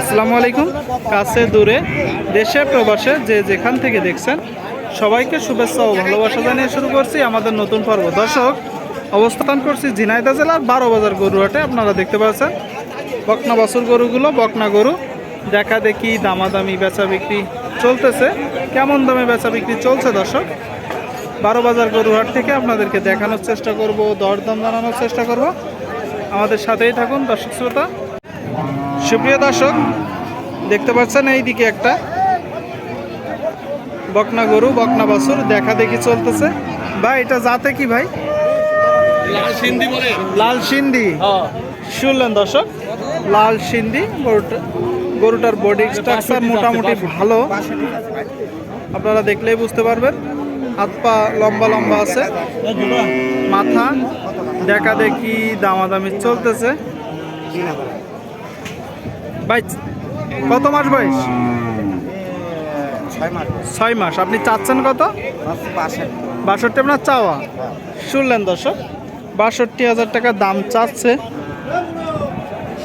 আসসালামু আলাইকুম। কাছে দূরে, দেশে, প্রবাসে যে যেখান থেকে দেখছেন, সবাইকে শুভেচ্ছা ও ভালোবাসা জানিয়ে শুরু করছি আমাদের নতুন পর্ব। দর্শক, অবস্থান করছি ঝিনাইদহ জেলার বারো বাজার গরুহাটে। আপনারা দেখতে পাচ্ছেন, বকনা বাছুর গরুগুলো, বকনা গরু। দেখা দেখি দামাদামি, বেচা বিক্রি চলতেছে। কেমন দামে বেচা বিক্রি চলছে দর্শক? বারো বাজার গরুহাট থেকে আপনাদেরকে দেখানোর চেষ্টা করব, দরদাম জানানোর চেষ্টা করব। আমাদের সাথেই থাকুন দর্শক শ্রোতা। সুপ্রিয় দর্শক দেখতে পাচ্ছেন এই দিকে একটা বকনা গরু বকনা বাছুর দেখা দেখি চলতেছে। ভাই এটা যাতে কি ভাই? লাল সিন্ধি বলে। লাল সিন্ধি। শুনলেন দর্শক? লাল সিন্ধি গরুটা গরুটার বডি স্ট্রাকচার মোটামুটি ভালো। আপনারা দেখলেই বুঝতে পারবেন। হাত পা লম্বা লম্বা আছে। মাথা দেখা দেখি দামাদামি চলতেছে। ভাই কত মাস বয়স? ছয় মাস। আপনি চাচ্ছেন কত? বাষট্টি। আপনার চাওয়া। শুনলেন দর্শক বাষট্টি হাজার টাকা দাম চাচ্ছে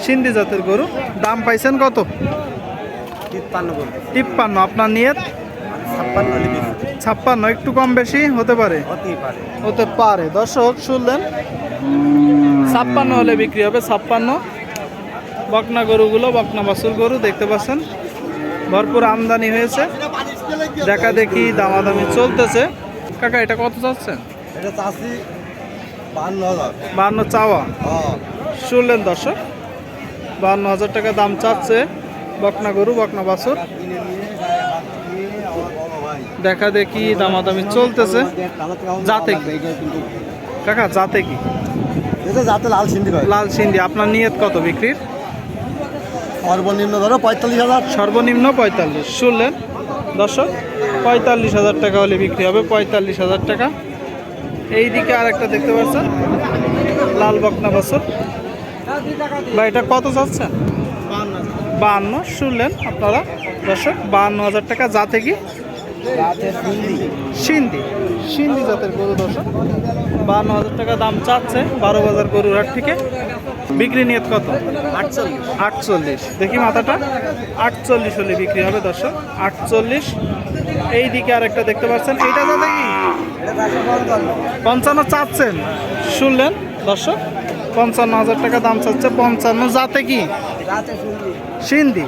সিন্ধি জাতের গরু। দাম পাইছেন কত? তিপ্পান্ন আপনার নিয়ত? ছাপ্পান্ন একটু কম বেশি হতে পারে। হতে পারে। দর্শক শুনলেন? ছাপ্পান্ন হলে বিক্রি হবে ছাপ্পান্ন। বকনা গরুগুলো বকনা বাছুর গরু দেখতে পাচ্ছেন। ভরপুর আমদানি হয়েছে। দেখা দেখি দামাদামি চলতেছে। কাকা এটা কত চাচ্ছেন? এটা চাষি বান্ন চাওয়া? হ্যাঁ। শুনলেন দর্শক বান্ন হাজার টাকা দাম চাচ্ছে বকনা গরু বকনা বাছুর। দেখা দেখি দামাদামি চলতেছে। যাতে কাকা যাতে কি? লাল সিন্ধি লাল সিন্ধি আপনার নিয়ত কত বিক্রির? সর্বনিম্ন ধরো পঁয়তাল্লিশ হাজার। সর্বনিম্ন পঁয়তাল্লিশ। শুনলেন? দর্শক পঁয়তাল্লিশ হাজার টাকা হলে বিক্রি হবে পঁয়তাল্লিশ হাজার টাকা। এই দিকে আর একটা দেখতে পাচ্ছেন? লাল বকনা বছর। বা এটা কত চাচ্ছেন? বাহান্ন শুনলেন আপনারা? দর্শক বাহান্ন হাজার টাকা যা কি সিন্ধি সিন্ধি জাতের গরু দর্শক। বাহান্ন হাজার টাকা দাম চাচ্ছে বারো বাজার গরুর হাট থেকে। বিক্রি নিয়ত কত? আটচল্লিশ। আটচল্লিশ। দেখি মাথাটা। আটচল্লিশ হলে বিক্রি হবে দর্শক। আটচল্লিশ। এই দিকে আরেকটা দেখতে পাচ্ছেন। এইটা যাতে কি পঞ্চান্ন। চাচ্ছেন। শুনলেন দর্শক? পঞ্চান্ন হাজার টাকা দাম চাচ্ছে পঞ্চান্ন। যাতে কি? সিন্ধি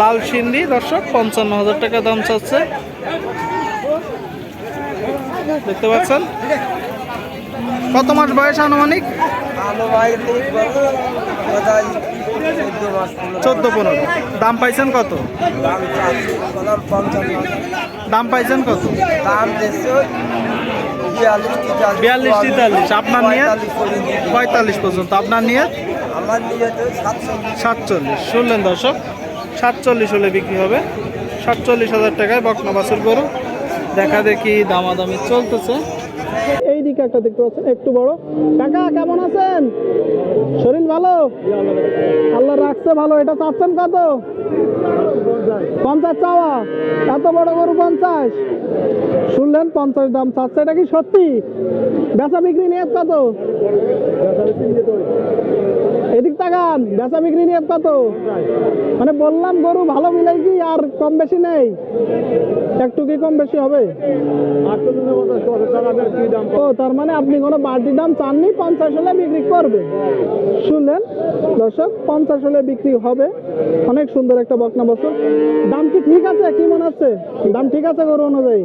লাল সিন্ধি দর্শক পঞ্চান্ন হাজার টাকা দাম চাচ্ছে। দেখতে পাচ্ছেন? কত মাস বয়স আনুমানিক? চোদ্দ, পনেরো। দাম পাইছেন কত? দাম পাইছেন কত? বিয়াল্লিশ, তেতাল্লিশ। আপনার নিয়ে? পঁয়তাল্লিশ পর্যন্ত। আপনার নিয়ে? সাতচল্লিশ। শুনলেন দর্শক, সাতচল্লিশ হলে বিক্রি হবে। সাতচল্লিশ হাজার টাকায় বকনা বাছুর গরু। দেখা দেখি দামাদামি চলতেছে। এই দিকে একটা দেখতে পাচ্ছেন, একটু বড়। কাকা, কেমন আছেন? শরীর ভালো? আল্লাহ রাখছে ভালো। এটা চাচ্ছেন কত? পঞ্চাশ চাওয়া। এত বড় গরু পঞ্চাশ। শুনলেন, পঞ্চাশ দাম চাচ্ছে, এটা কি সত্যি? বেচা বিক্রি নিয়ে কত? তাকান বেচা বিক্রি নিয়ে কত মানে বললাম গরু ভালো মিলাই কি আর কম বেশি নেই? একটু কি কম বেশি হবে? ও, তার মানে আপনি কোনো বাড়তি দাম চাননি, পঞ্চাশ হলে বিক্রি করবে। শুনলেন? দর্শক, পঞ্চাশ হলে বিক্রি হবে। অনেক সুন্দর একটা বকনা বছর। দাম কি ঠিক আছে? কি মনে হচ্ছে? দাম ঠিক আছে গরু অনুযায়ী?